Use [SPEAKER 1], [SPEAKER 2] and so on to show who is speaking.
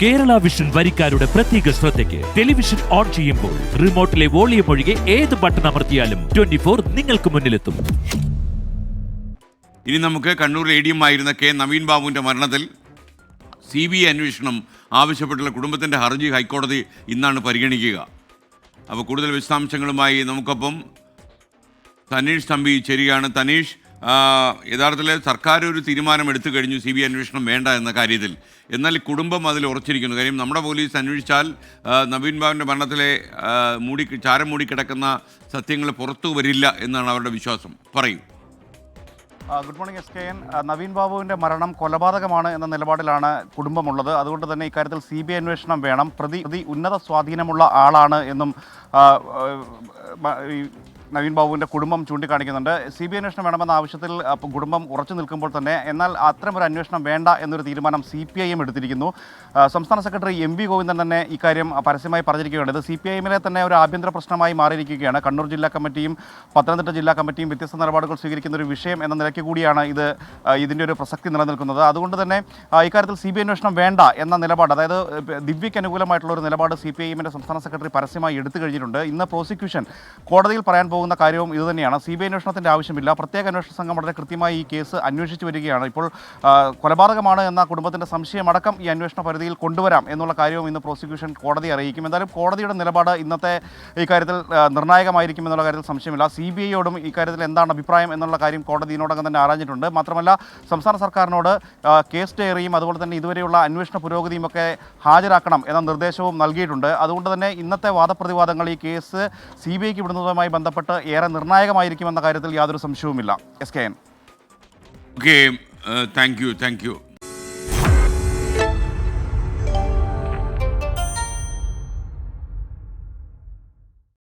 [SPEAKER 1] Kerala vision വരിക്കാരുടെ പ്രത്യേക ശ്രദ്ധയ്ക്ക് television on ചെയ്യുമ്പോൾ റിമോട്ടിലെ വോളിയം ഒഴികെ ഏത് ബട്ടൺ അമർത്തിയാലും ട്വന്റി ഫോർ നിങ്ങൾക്ക് മുന്നിലെത്തും.
[SPEAKER 2] ഇനി നമുക്ക് കണ്ണൂർ എ ഡി എം ആയിരുന്ന കെ നവീൻ ബാബുവിന്റെ മരണത്തിൽ സി ബി ഐ അന്വേഷണം ആവശ്യപ്പെട്ടുള്ള കുടുംബത്തിന്റെ ഹർജി ഹൈക്കോടതി ഇന്നാണ് പരിഗണിക്കുക. അപ്പോൾ കൂടുതൽ വിശദാംശങ്ങളുമായി നമുക്കൊപ്പം തനീഷ് തമ്പി ചേരുകയാണ്. തനീഷ് യഥാർത്ഥത്തിൽ സർക്കാർ ഒരു തീരുമാനം എടുത്തു കഴിഞ്ഞു. സി ബി അന്വേഷണം വേണ്ട എന്ന കാര്യത്തിൽ. എന്നാൽ കുടുംബം അതിൽ ഉറച്ചിരിക്കുന്നു. കാര്യം നമ്മുടെ പോലീസ് അന്വേഷിച്ചാൽ നവീൻ ബാബുവിന്റെ മരണത്തിലെ മൂടി ചാരം മൂടിക്കിടക്കുന്ന സത്യങ്ങൾ പുറത്തു വരില്ല എന്നാണ് അവരുടെ വിശ്വാസം. പറയും.
[SPEAKER 3] Good morning S K N. Naveen ബാബുവിന്റെ മരണം കൊലപാതകമാണ് എന്ന നിലപാടിലാണ് കുടുംബമുള്ളത്. അതുകൊണ്ട് തന്നെ ഇക്കാര്യത്തിൽ സി ബി ഐ അന്വേഷണം വേണം. പ്രതി പ്രതി ഉന്നത സ്വാധീനമുള്ള ആളാണ് എന്നും നവീൻ ബാബുവിന്റെ കുടുംബം ചൂണ്ടിക്കാണിക്കുന്നുണ്ട്. സി ബി അന്വേഷണം വേണമെന്ന ആവശ്യത്തിൽ കുടുംബം ഉറച്ചു നിൽക്കുമ്പോൾ തന്നെ എന്നാൽ അത്തരം ഒരു അന്വേഷണം വേണ്ട എന്നൊരു തീരുമാനം സി പി ഐ എം എടുത്തിരിക്കുന്നു സംസ്ഥാന സെക്രട്ടറി എം വി ഗോവിന്ദൻ തന്നെ ഇക്കാര്യം പരസ്യമായി പറഞ്ഞിരിക്കുകയാണ്. ഇത് സി പി ഐ എമ്മിലെ തന്നെ ഒരു ആഭ്യന്തര പ്രശ്നമായി മാറിയിരിക്കുകയാണ്. കണ്ണൂർ ജില്ലാ കമ്മിറ്റിയും പത്തനംതിട്ട ജില്ലാ കമ്മിറ്റിയും വ്യത്യസ്ത നിലപാടുകൾ സ്വീകരിക്കുന്ന ഒരു വിഷയം എന്ന നിലയ്ക്ക് കൂടിയാണ് ഇത് ഇതിന്റെ ഒരു പ്രസക്തി നിലനിൽക്കുന്നത്. അതുകൊണ്ട് തന്നെ ഇക്കാര്യത്തിൽ സി ബി അന്വേഷണം വേണ്ട എന്ന നിലപാട് അതായത് ദിവ്യയ്ക്ക് അനുകൂലമായിട്ടുള്ള ഒരു നിലപാട് സി പി ഐ എമ്മിന്റെ സംസ്ഥാന സെക്രട്ടറി പരസ്യമായി എടുത്തു കഴിഞ്ഞിട്ടുണ്ട്. ഇന്ന് പ്രോസിക്യൂഷൻ കോടതിയിൽ പറയാൻ പോകുന്ന കാര്യവും ഇതുതന്നെയാണ് സി ബി ഐ അന്വേഷണത്തിന്റെ ആവശ്യമില്ല. പ്രത്യേക അന്വേഷണ സംഘം വളരെ കൃത്യമായി ഈ കേസ് അന്വേഷിച്ചു വരികയാണ്. ഇപ്പോൾ കൊലപാതകമാണ് എന്ന കുടുംബത്തിന്റെ സംശയമടക്കം ഈ അന്വേഷണ പരിധിയിൽ കൊണ്ടുവരാം എന്നുള്ള കാര്യവും ഇന്ന് പ്രോസിക്യൂഷൻ കോടതി അറിയിക്കും. എന്തായാലും കോടതിയുടെ നിലപാട് ഇന്നത്തെ ഈ കാര്യത്തിൽ നിർണായകമായിരിക്കും എന്നുള്ള കാര്യത്തിൽ സംശയമില്ല. സി ബി ഐയോടും ഇക്കാര്യത്തിൽ എന്താണ് അഭിപ്രായം എന്നുള്ള കാര്യം കോടതി ഇതിനോടകം തന്നെ ആരാഞ്ഞിട്ടുണ്ട്. മാത്രമല്ല സംസ്ഥാന സർക്കാരിനോട് കേസ് ഡയറിയും അതുപോലെ തന്നെ ഇതുവരെയുള്ള അന്വേഷണ പുരോഗതിയും ഒക്കെ ഹാജരാക്കണം എന്ന നിർദ്ദേശവും നൽകിയിട്ടുണ്ട്. അതുകൊണ്ട് തന്നെ ഇന്നത്തെ വാദപ്രതിവാദങ്ങൾ ഈ കേസ് സി ബി ഐക്ക് വിടുന്നതുമായി ബന്ധപ്പെട്ട് ഏറെ നിർണായകമായിരിക്കുമെന്ന കാര്യത്തിൽ യാതൊരു സംശയവുമില്ല. S K N
[SPEAKER 2] okay thank you thank you